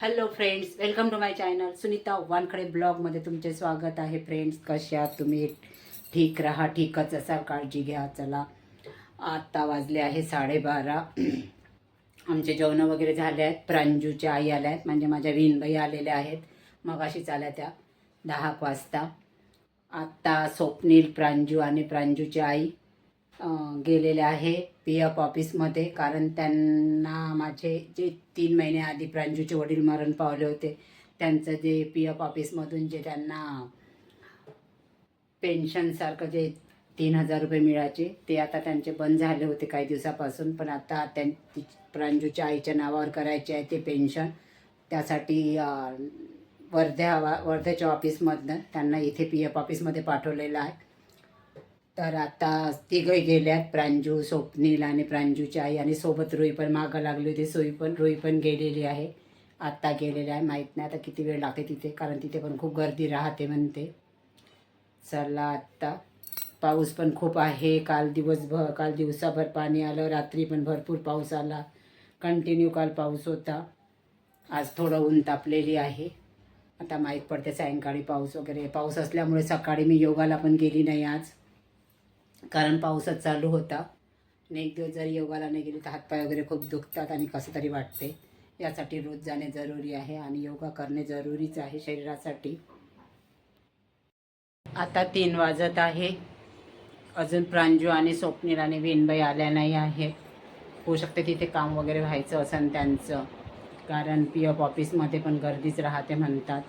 Hello friends welcome to my channel Sunita Wankhede ब्लॉगमध्ये तुमचे स्वागत आहे फ्रेंड्स कसे आहात तुम्ही? ठीक राहा ठीकच असाल? काळजी घ्या चला. आत्ता वाजले आहे साडेबारा. आमचे जेवणं वगैरे झाले आहेत. प्रांजूच्या आई आल्या आहेत. म्हणजे माझ्या विनबाई आलेल्या आहेत. मगाशीच आल्या त्या दहा वाजता. आत्ता स्वप्नील प्रांजू आणि प्रांजूची आई. गेलेले आहे पी एफ ऑफिसमध्ये कारण त्यांना माझे जे तीन महिन्याआधी प्रांजूचे वडील मरण पावले होते त्यांचं जे पी एफ ऑफिसमधून जे त्यांना पेन्शनसारखं जे तीन हजार रुपये मिळायचे ते आता त्यांचे बंद झाले होते काही दिवसापासून. पण आता त्यां प्रांजूच्या आईच्या नावावर करायचे आहे ते पेन्शन त्यासाठी वर्ध्या वर्ध्याच्या ऑफिसमधनं त्यांना इथे पी एफ ऑफिसमध्ये पाठवलेलं आहे. तर आता तिघही गेल्यात. प्रांजू स्वप्नील आणि प्रांजूची आई आणि सोबत रुई पण मागं लागली होती. सोई पण रुई पण गेलेली आहे. आत्ता गेलेली आहे. माहीत नाही आता किती वेळ लागते तिथे कारण तिथे पण खूप गर्दी राहते म्हणते. चला आत्ता. पाऊस पण खूप आहे. काल दिवसभर काल दिवसाभर पाणी आलं. रात्री पण भरपूर पाऊस आला. कंटिन्यू काल पाऊस होता. आज थोडं ऊन तापलेली आहे. आता माहीत पडते सायंकाळी पाऊस वगैरे. पाऊस असल्यामुळे सकाळी मी योगाला पण गेली नाही आज. कारण पाऊसच चालू होता. आणि एक दिवस जर योगाला नाही गेली तर हातपाय वगैरे खूप दुखतात आणि कसं तरी वाटते. यासाठी रोज जाणे जरुरी आहे आणि योगा करणे जरुरीच आहे शरीरासाठी. आता तीन वाजत आहे. अजून प्रांजू आणि स्वप्नील आणि विनबाई आल्या नाही आहे होऊ शकते तिथे काम वगैरे व्हायचं असेल त्यांचं. कारण पी एफ ऑफिसमध्ये पण गर्दीच राहते म्हणतात.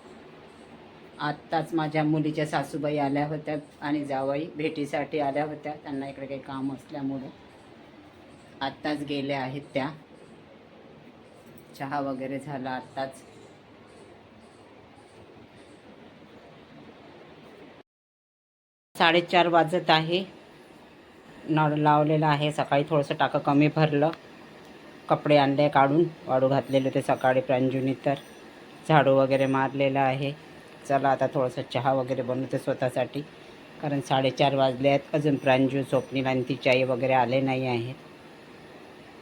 आत्ताच माझ्या मुलीच्या सासूबाई आल्या होत्या आणि जावाई भेटीसाठी आल्या होत्या. त्यांना इकडे काही काम असल्यामुळे आत्ताच गेल्या आहेत त्या. चहा वगैरे झाला आत्ताच. साडेचार वाजत आहे. नळ लावलेलं आहे. सकाळी थोडंसं टाकं कमी भरलं. कपडे आणले काढून. वाळू घातलेले होते सकाळी प्रांजूनी तर. झाडू वगैरे मारलेलं आहे. चला आता थोडंसं चहा वगैरे बनवते स्वतःसाठी. कारण साडेचार वाजले आहेत अजून प्रांजू स्वप्नील आणि तिची आई वगैरे आले नाही आहेत.